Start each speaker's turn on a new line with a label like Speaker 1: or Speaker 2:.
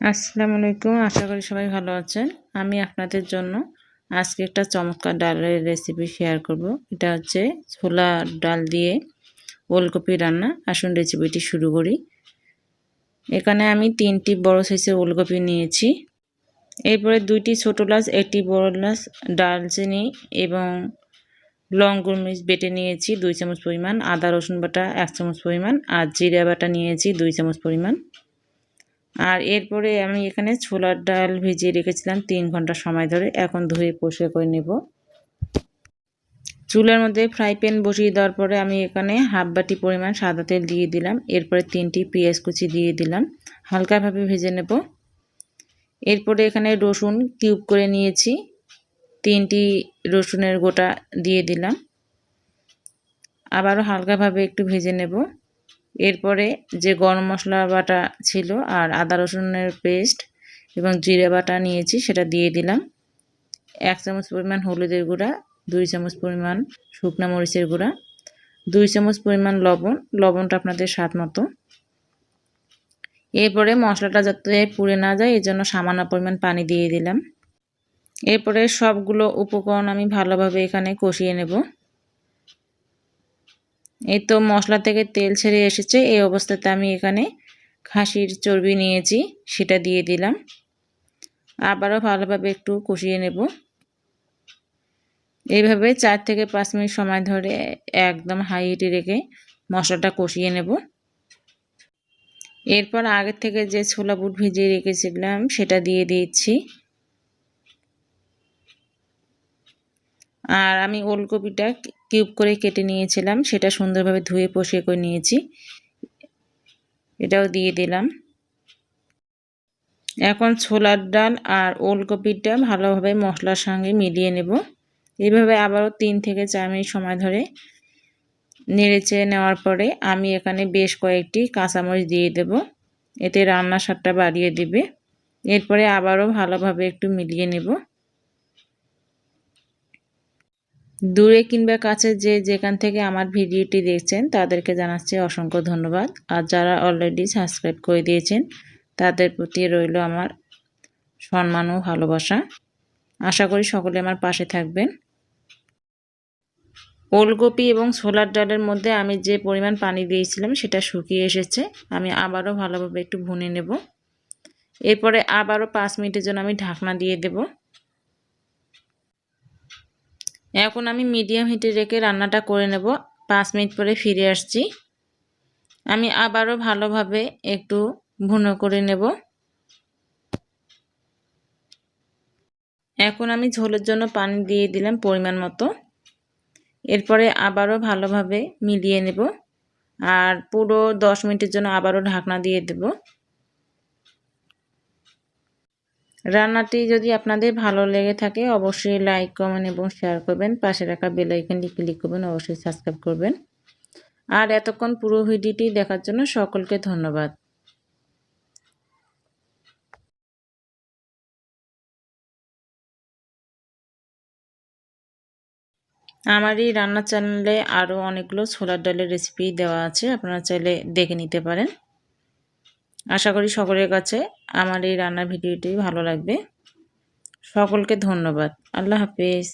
Speaker 1: আসসালামু আলাইকুম। আশা করি সবাই ভালো আছেন। আমি আপনাদের জন্য আজকে একটা চমৎকার ডালের রেসিপি শেয়ার করব। এটা হচ্ছে ছোলা ডাল দিয়ে ওলকপি রান্না। আসুন রেসিপিটি শুরু করি। এখানে আমি তিনটি বড় সাইজের ওলকপি নিয়েছি। এরপরে দুইটি ছোটো গ্লাস একটি বড় গ্লাস ডালচিনি এবং লং গুরমিচ বেটে নিয়েছি দুই চামচ পরিমাণ। আদা রসুন বাটা এক চামচ পরিমাণ। আর জিরা বাটা নিয়েছি দুই চামচ পরিমাণ। আর এরপরে আমি এখানে ছোলার ডাল ভিজিয়ে রেখেছিলাম তিন ঘণ্টা সময় ধরে। এখন ধুয়ে পরিষ্কার করে নেব। চুলার মধ্যে ফ্রাই প্যান বসিয়ে দেওয়ার পরে আমি এখানে হাফ বাটি পরিমাণ সাদা তেল দিয়ে দিলাম। এরপরে তিনটি পেঁয়াজ কুচি দিয়ে দিলাম। হালকাভাবে ভেজে নেব। এরপরে এখানে রসুন কিউব করে নিয়েছি। তিনটি রসুনের গোটা দিয়ে দিলাম। আবারও হালকাভাবে একটু ভেজে নেব। এরপরে যে গরম মশলা বাটা ছিল আর আদা রসুনের পেস্ট এবং জিরে বাটা নিয়েছি, সেটা দিয়ে দিলাম। এক চামচ পরিমাণ হলুদের গুঁড়া, দুই চামচ পরিমাণ শুকনা মরিচের গুঁড়া, দুই চামচ পরিমাণ লবণ। লবণটা আপনাদের স্বাদ মতো। এরপরে মশলাটা যাতে পুড়ে না যায় এই জন্য সামান্য পরিমাণ পানি দিয়ে দিলাম। এরপরে সবগুলো উপকরণ আমি ভালোভাবে এখানে কষিয়ে নেব। এই তো মশলা থেকে তেল ছেড়ে এসেছে, এই অবস্থাতে আমি এখানে খাসির চর্বি নিয়েছি, সেটা দিয়ে দিলাম। আবারও ভালোভাবে একটু কষিয়ে নেব। এইভাবে চার থেকে পাঁচ মিনিট সময় ধরে একদম হাই হিটে রেখে মশলাটা কষিয়ে নেব। এরপর আগে থেকে যে ছোলা বুট ভিজিয়ে রেখেছিলাম, সেটা দিয়ে দিচ্ছি। আর আমি ওলকপিটা কিউব করে কেটে নিয়েছিলাম, সেটা সুন্দরভাবে ধুয়ে পরিষ্কার করে নিয়েছি। এটাও দিয়ে দিলাম। এখন ছোলার ডাল আর ওলকপিটা ভালোভাবে মশলার সঙ্গে মিলিয়ে নেব। এইভাবে আবারও তিন থেকে চার মিনিট সময় ধরে নেড়েচে নেওয়ার পরে আমি এখানে বেশ কয়েকটি কাঁচামরিচ দিয়ে দেব। এতে রান্নার স্বাদটা বাড়িয়ে দিবে। এরপরে আবারও ভালোভাবে একটু মিলিয়ে নেব। দূরে কিংবা কাছে যে যেখান থেকে আমার ভিডিওটি দেখছেন, তাদেরকে জানাচ্ছি অসংখ্য ধন্যবাদ। আর যারা অলরেডি সাবস্ক্রাইব করে দিয়েছেন, তাদের প্রতি রইল আমার সম্মান ও ভালোবাসা। আশা করি সকলে আমার পাশে থাকবেন। ওলকপি এবং ছোলার ডালের মধ্যে আমি যে পরিমাণ পানি দিয়েছিলাম, সেটা শুকিয়ে এসেছে। আমি আবারও ভালোভাবে একটু ভুনে নেব। এরপরে আবারও পাঁচ মিনিটের জন্য আমি ঢাকনা দিয়ে দেবো। এখন আমি মিডিয়াম হিটে রেখে রান্নাটা করে নেব। পাঁচ মিনিট পরে ফিরে আসছি। আমি আবারও ভালোভাবে একটু ভুনো করে নেব। এখন আমি ঝোলের জন্য পানি দিয়ে দিলাম পরিমাণ মতো। এরপরে আবারও ভালোভাবে মিলিয়ে নেব। আর পুরো দশ মিনিটের জন্য আবারও ঢাকনা দিয়ে দেব। রান্নাটি যদি আপনাদের ভালো লেগে থাকে, অবশ্যই লাইক কমেন্ট এবং শেয়ার করবেন। পাশে রাখা বেলাইকনটি ক্লিক করবেন, অবশ্যই সাবস্ক্রাইব করবেন। আর এতক্ষণ পুরো ভিডিওটি দেখার জন্য সকলকে ধন্যবাদ। আমার এই রান্নার চ্যানেলে আরও অনেকগুলো ছোলার ডালের রেসিপি দেওয়া আছে, আপনারা চাইলে দেখে নিতে পারেন। আশা করি সকলের কাছে আমার এই রান্নার ভিডিওটি ভালো লাগবে। সকলকে ধন্যবাদ। আল্লাহ হাফিজ।